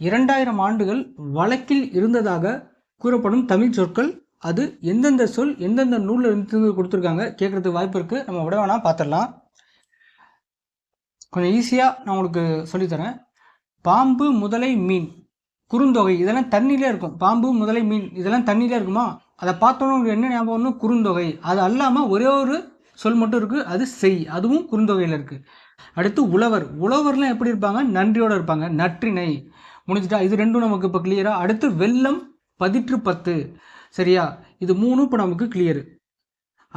இரண்டாயிரம் ஆண்டுகள் வழக்கில் இருந்ததாக கூறப்படும் தமிழ் சொற்கள் அது எந்தெந்த சொல் எந்தெந்த நூலில் இருந்து கொடுத்துருக்காங்க கேட்குறதுக்கு வாய்ப்பு இருக்குது நம்ம விட வேணால் பார்த்துடலாம் கொஞ்சம் ஈஸியாக நான் உங்களுக்கு சொல்லித்தரேன். பாம்பு முதலை மீன் குறுந்தொகை இதெல்லாம் தண்ணியிலே இருக்கும். பாம்பு முதலை மீன் இதெல்லாம் தண்ணியிலே இருக்குமா? அதை பார்த்தோன்னு உங்களுக்கு என்ன ஞாபகம் குறுந்தொகை. அது அல்லாமல் ஒரே ஒரு சொல் மட்டும் இருக்குது அது செய். அதுவும் குறுந்தொகையில் இருக்குது அடுத்து உழவர். உழவர்லாம் எப்படி இருப்பாங்க? நன்றியோடு இருப்பாங்க. நற்றினை முடிஞ்சிட்டா? இது ரெண்டும் நமக்கு இப்போ கிளியராக அடுத்து வெள்ளம் பதிற்று பத்து. சரியா? இது மூணும் இப்போ நமக்கு கிளியரு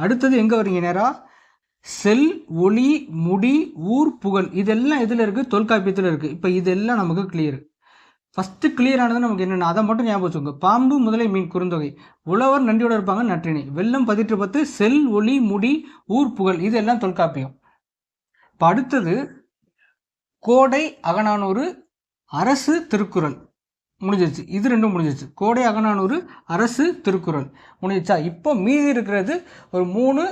அடுத்தது எங்கே வரீங்க நேராக செல் ஒளி முடி ஊர் புகழ். இதெல்லாம் எதில் இருக்குது தொல்காப்பியத்தில் இருக்குது இப்போ இதெல்லாம் நமக்கு கிளியர் ஃபஸ்ட்டு கிளியரானது நமக்கு என்னென்ன? அதை மட்டும் ஞாபகம் வச்சுக்கோங்க. பாம்பு முதலை மீன் குறுந்தொகை. உழவர் நன்றியோடு இருப்பாங்க நற்றினை வெள்ளம் பதிற்று பத்து செல் ஒளி முடி ஊர் புகழ். இதெல்லாம் தொல்காப்பியம். இப்போ அடுத்தது கோடை அகநானூறு அரசு திருக்குறள். முடிஞ்சிருச்சு. இது ரெண்டும் முடிஞ்சிருச்சு. கோடை அகநானூறு அரசு திருக்குறள். முடிஞ்சிச்சா இப்போ மீதி இருக்கிறது ஒரு மூணு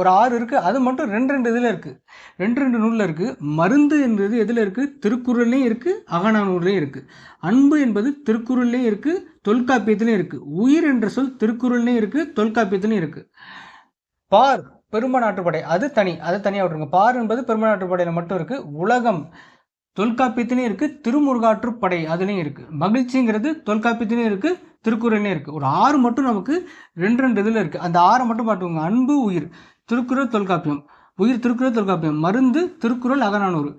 ஒரு ஆறு இருக்குது அது மட்டும் ரெண்டு ரெண்டு இதில் இருக்குது ரெண்டு ரெண்டு நூலில் இருக்குது மருந்து என்பது எதில் இருக்குது திருக்குறள்லேயும் இருக்குது அகநானூர்லேயும் இருக்குது அன்பு என்பது திருக்குறள்லேயும் இருக்குது தொல்காப்பியத்துலேயும் இருக்குது உயிர் என்ற சொல் திருக்குறள்லேயும் இருக்குது தொல்காப்பியத்துலேயும் இருக்குது பார் பெரும நாட்டுப்படை. அது தனி. அது தனியாக விட்டுருங்க. பார் என்பது பெரும நாட்டுப்படையில் மட்டும் இருக்குது உலகம் தொல்காப்பியத்திலையும் இருக்குது திருமுருகாற்றுப்படை அதுலேயும் இருக்குது மகிழ்ச்சிங்கிறது தொல்காப்பியத்திலையும் இருக்குது திருக்குறள்லையும் இருக்குது ஒரு ஆறு மட்டும் நமக்கு ரெண்டு ரெண்டு இதில் இருக்குது அந்த ஆறை மட்டும் பார்த்துக்கோங்க. அன்பு உயிர். திருக்குறள் தொல்காப்பியம். உயிர் திருக்குறள் தொல்காப்பியம். மருந்து திருக்குறள் அகநானூறு.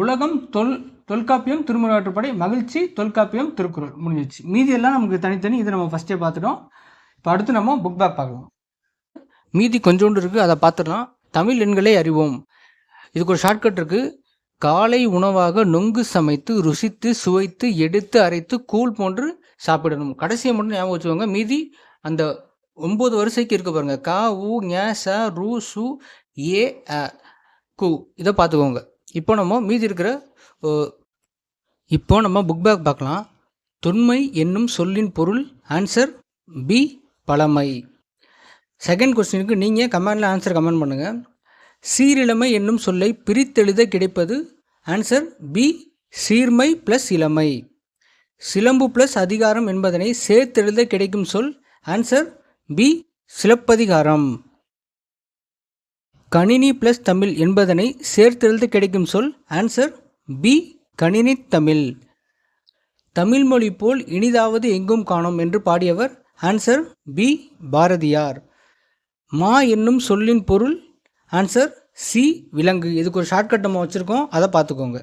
உலகம் தொல் தொல்காப்பியம் திருமுருகாற்றுப்படை மகிழ்ச்சி தொல்காப்பியம் திருக்குறள். முடிஞ்சிச்சு மீதி எல்லாம் நமக்கு தனித்தனி இதை நம்ம ஃபஸ்ட்டே பார்த்துட்டோம். இப்போ அடுத்து நம்ம புக் பேக் பார்க்கலாம். மீதி கொஞ்சோண்டு இருக்குது அதை பார்த்துடலாம். தமிழ் எண்களை அறிவோம். இதுக்கு ஒரு ஷார்ட்கட் இருக்குது காலை உணவாக நொங்கு சமைத்து ருசித்து சுவைத்து எடுத்து அரைத்து கூழ் போன்று சாப்பிடணும். கடைசியை மட்டும் ஞாபகம் வச்சுக்கோங்க. மீதி அந்த ஒம்பது வரிசைக்கு இருக்க பாருங்க. கா உ ஞ ச ரு சு ஏ அ கு. இதை பார்த்துக்கோங்க. இப்போ நம்ம மீதி இருக்கிற ஓ, இப்போ நம்ம புக் பேக் பார்க்கலாம். தொன்மை என்னும் சொல்லின் பொருள். ஆன்சர் பி பழமை. செகண்ட் கொஸ்டினுக்கு நீங்கள் கமெண்டில் ஆன்சர் கமெண்ட் பண்ணுங்கள் சீரிழமை என்னும் சொல்லை பிரித்தெழுத கிடைப்பது ஆன்சர் பி சீர்மை ப்ளஸ் இளமை. சிலம்பு பிளஸ் அதிகாரம் என்பதனை சேர்த்தெழுத கிடைக்கும் சொல் ஆன்சர் பி சிலப்பதிகாரம். கணினி ப்ளஸ் தமிழ் என்பதனை சேர்த்தெழுத கிடைக்கும் சொல் ஆன்சர் பி கணினி தமிழ். தமிழ் மொழி போல் இனிதாவது எங்கும் காணோம் என்று பாடியவர் ஆன்சர் பி பாரதியார். மா என்னும் சொல்லின் பொருள் ஆன்சர் சி விலங்கு. இதுக்கு ஒரு ஷார்ட்கட் நம்ம வச்சுருக்கோம் அதை பார்த்துக்கோங்க.